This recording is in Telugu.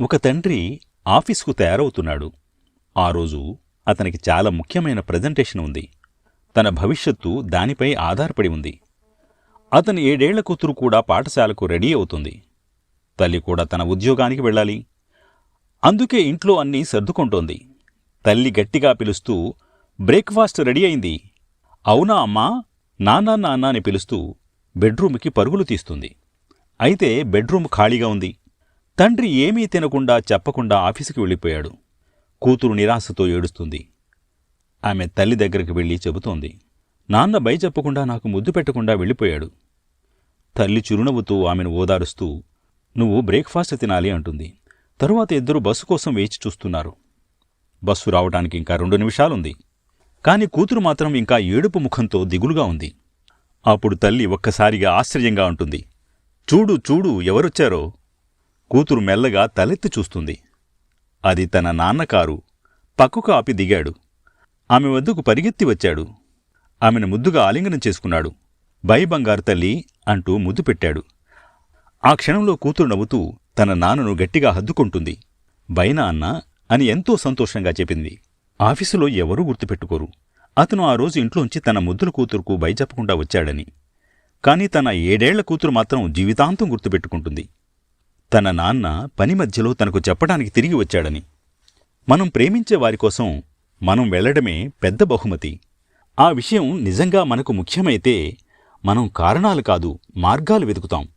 ఒక తండ్రి ఆఫీసుకు తయారవుతున్నాడు. ఆ రోజు అతనికి చాలా ముఖ్యమైన ప్రజెంటేషన్ ఉంది. తన భవిష్యత్తు దానిపై ఆధారపడి ఉంది. అతని ఏడేళ్ళ కూతురు కూడా పాఠశాలకు రెడీ అవుతుంది. తల్లి కూడా తన ఉద్యోగానికి వెళ్ళాలి. అందుకే ఇంట్లో అన్నీ సర్దుకుంటోంది. తల్లి గట్టిగా పిలుస్తూ బ్రేక్ఫాస్ట్ రెడీ అయింది. అవునా అమ్మా? నాన్న నాన్న అని పిలుస్తూ బెడ్రూమ్కి పరుగులు తీస్తుంది. అయితే బెడ్రూమ్ ఖాళీగా ఉంది. తండ్రి ఏమీ తినకుండా చెప్పకుండా ఆఫీసుకి వెళ్ళిపోయాడు. కూతురు నిరాశతో ఏడుస్తుంది. ఆమె తల్లి దగ్గరికి వెళ్ళి చెబుతోంది నాన్న భయ చెప్పకుండా నాకు ముద్దు పెట్టకుండా వెళ్ళిపోయాడు. తల్లి చిరునవ్వుతూ ఆమెను ఓదారుస్తూ నువ్వు బ్రేక్ఫాస్ట్ తినాలి అంటుంది. తరువాత ఇద్దరు బస్సు కోసం వేచి చూస్తున్నారు. బస్సు రావడానికి ఇంకా రెండు నిమిషాలుంది. కాని కూతురు మాత్రం ఇంకా ఏడుపు ముఖంతో దిగులుగా ఉంది. అప్పుడు తల్లి ఒక్కసారిగా ఆశ్చర్యంగా ఉంటుంది చూడు చూడు ఎవరొచ్చారో? కూతురు మెల్లగా తలెత్తి చూస్తుంది. అది తన నాన్న కారు. పక్కకు ఆపి దిగాడు. ఆమె వద్దకు పరిగెత్తి వచ్చాడు. ఆమెను ముద్దుగా ఆలింగనం చేసుకున్నాడు. బై బంగారు తల్లి అంటూ ముద్దు పెట్టాడు. ఆ క్షణంలో కూతురు నవ్వుతూ తన నాన్నను గట్టిగా హద్దుకుంటుంది. బైనా అన్న అని ఎంతో సంతోషంగా చెప్పింది. ఆఫీసులో ఎవరూ గుర్తుపెట్టుకోరు. అతను ఆ రోజు ఇంట్లోంచి తన ముద్దుల కూతురుకు బై చెప్పకుండా వచ్చాడని. కాని తన ఏడేళ్ళ కూతురు మాత్రం జీవితాంతం గుర్తుపెట్టుకుంటుంది. తన నాన్న పని మధ్యలో తనకు చెప్పడానికి తిరిగి వచ్చాడని. మనం ప్రేమించే వారి కోసం మనం వెళ్ళడమే పెద్ద బహుమతి. ఆ విషయం నిజంగా మనకు ముఖ్యమైతే మనం కారణాలు కాదు మార్గాలు వెతుకుతాం.